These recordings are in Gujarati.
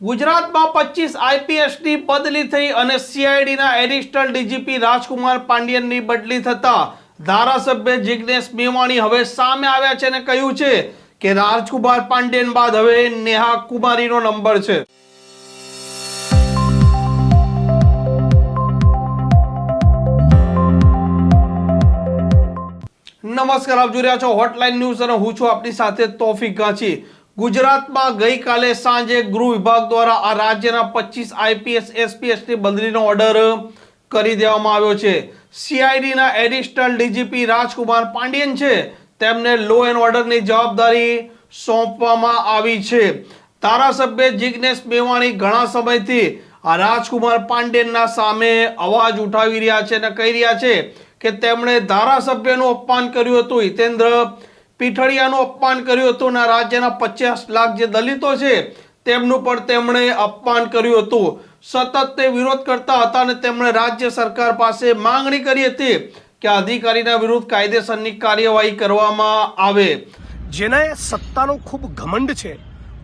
ગુજરાતમાં પચીસ આઈપીએસની બદલી થઈ અને સીઆઈડીના એડિશનલ ડીજીપી રાજકુમાર પાંડિયનની બદલી થતા ધારાસભ્ય જિગ્નેશ મેવાણી હવે સામે આવ્યા છે અને કહ્યું છે કે રાજકુમાર પાંડિયન બાદ હવે નેહા કુમારીનો નંબર છે. નમસ્કાર, આપ જોઈ રહ્યા છો હોટલાઇન ન્યૂઝ અને હું છું આપની સાથે તોફિક ગાંચી. ગુજરાતમાં ગઈકાલે સાંજે ગૃહ વિભાગ દ્વારા આ રાજ્યના પચીસ આઈપીએસ એસપીએસની બદલીનો ઓર્ડર કરી દેવામાં આવ્યો છે. સીઆઈડીના એડિશનલ ડીજીપી રાજકુમાર પાંડિયન છે. તેમને લો એન્ડ ઓર્ડરની જવાબદારી સોંપવામાં આવી છે. ધારાસભ્ય જિગ્નેશ મેવાણી ઘણા સમયથી આ રાજકુમાર પાંડેનના સામે અવાજ ઉઠાવી રહ્યા છે અને કહી રહ્યા છે કે તેમણે ધારાસભ્યનું અપમાન કર્યું હતું. હિતેન્દ્ર પીઠડિયાનું અપમાન કર્યું હતું અને રાજ્યના પચાસ લાખ જે દલિતો છે, તેમનું પણ તેમણે અપમાન કર્યું હતું. સતત તે વિરોધ કરતા હતા અને તેમણે રાજ્ય સરકાર પાસે માંગણી કરી હતી કે અધિકારીના વિરુદ્ધ કાયદેસરની કાર્યવાહી કરવામાં આવે. જેને સત્તાનો ખૂબ ઘમંડ છે.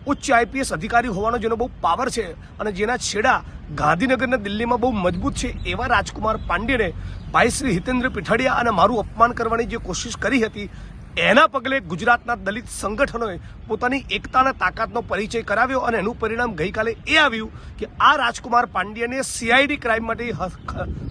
ઉચ્ચ આઈપીએસ અધિકારી હોવાનો જેનો બહુ પાવર છે અને જેના છેડા ગાંધીનગર અને દિલ્હીમાં બહુ મજબૂત છે એવા રાજકુમાર પાંડેને ભાઈ શ્રી હિતેન્દ્ર પીઠાડિયા અને મારું અપમાન કરવાની જે કોશિશ કરી હતી એના પગલે ગુજરાતના દલિત સંગઠનોએ પોતાની એકતાના તાકાતનો પરિચય કરાવ્યો અને એનું પરિણામ ગઈકાલે એ આવ્યું કે આ રાજકુમાર પાંડ્યને સીઆઈડી ક્રાઇમ માટે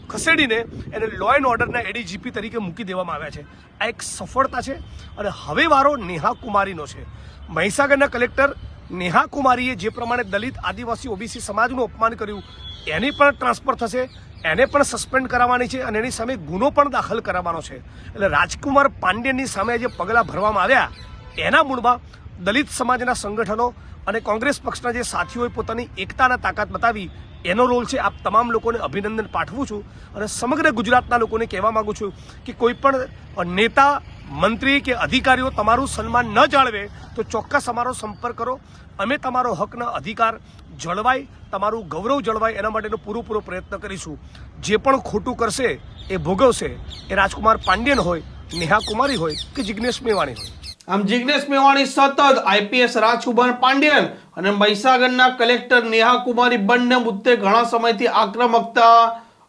ખસેડીને એને લો એન્ડ ઓર્ડરના એડીજીપી તરીકે મૂકી દેવામાં આવ્યા છે. આ એક સફળતા છે અને હવે વારો નેહા કુમારીનો છે. મહીસાગરના કલેક્ટર નેહા કુમારીએ જે પ્રમાણે દલિત આદિવાસી ઓબીસી સમાજનું અપમાન કર્યું, એની પણ ટ્રાન્સફર થશે, એને પણ સસ્પેન્ડ કરાવવાની છે અને એની સામે ગુનો પણ દાખલ કરાવવાનો છે. એટલે રાજકુમાર પાંડ્યની સામે જે પગલાં ભરવામાં આવ્યા. એના મૂળમાં દલિત સમાજના સંગઠનો અને કોંગ્રેસ પક્ષના જે સાથીઓએ પોતાની એકતાના તાકાત બતાવી, એનો રોલ છે આપ તમામ લોકોને અભિનંદન પાઠવું છું અને સમગ્ર ગુજરાતના લોકોને કહેવા માગું છું કે કોઈ પણ નેતા મંત્રી કે અધિકારીઓ તમારું સન્માન ન જાળવે, તો ચોક્કસ અમારો સંપર્ક કરો. અમે તમારો હકના અધિકાર જળવાય, તમારું ગૌરવ જળવાય, એના માટેનો પૂરેપૂરો પ્રયત્ન કરીશું. જે પણ ખોટું કરશે, એ ભોગવશે. એ રાજકુમાર પાંડ્યન હોય, નેહા કુમારી હોય કે જિગ્નેશ મેવાણી હોય. આમ જિગ્નેશ મેવાણી સતત આઈપીએસ રાજકુમાર પાંડ્યન અને મહીસાગરના કલેક્ટર નેહા કુમારી બંને મુદ્દે ઘણા સમયથી આક્રમકતા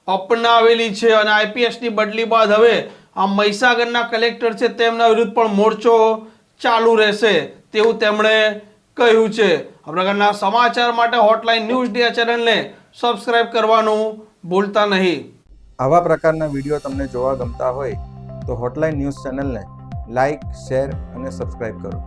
અપનાવેલી છે અને આઈપીએસની બદલી બાદ હવે આ મહીસાગરના કલેક્ટર છે, તેમના વિરુદ્ધ પણ મોરચો ચાલુ રહેશે તેવું તેમણે કહ્યું છે. આ પ્રકારના સમાચાર માટે હોટલાઇન ન્યૂઝ ડે ચેનલને સબસ્ક્રાઇબ કરવાનું ભૂલતા નહીં. આવા પ્રકારના વીડિયો તમને જોવા ગમતા હોય તો હોટલાઇન ન્યૂઝ ચેનલને લાઇક શેર અને સબસ્ક્રાઇબ કરો.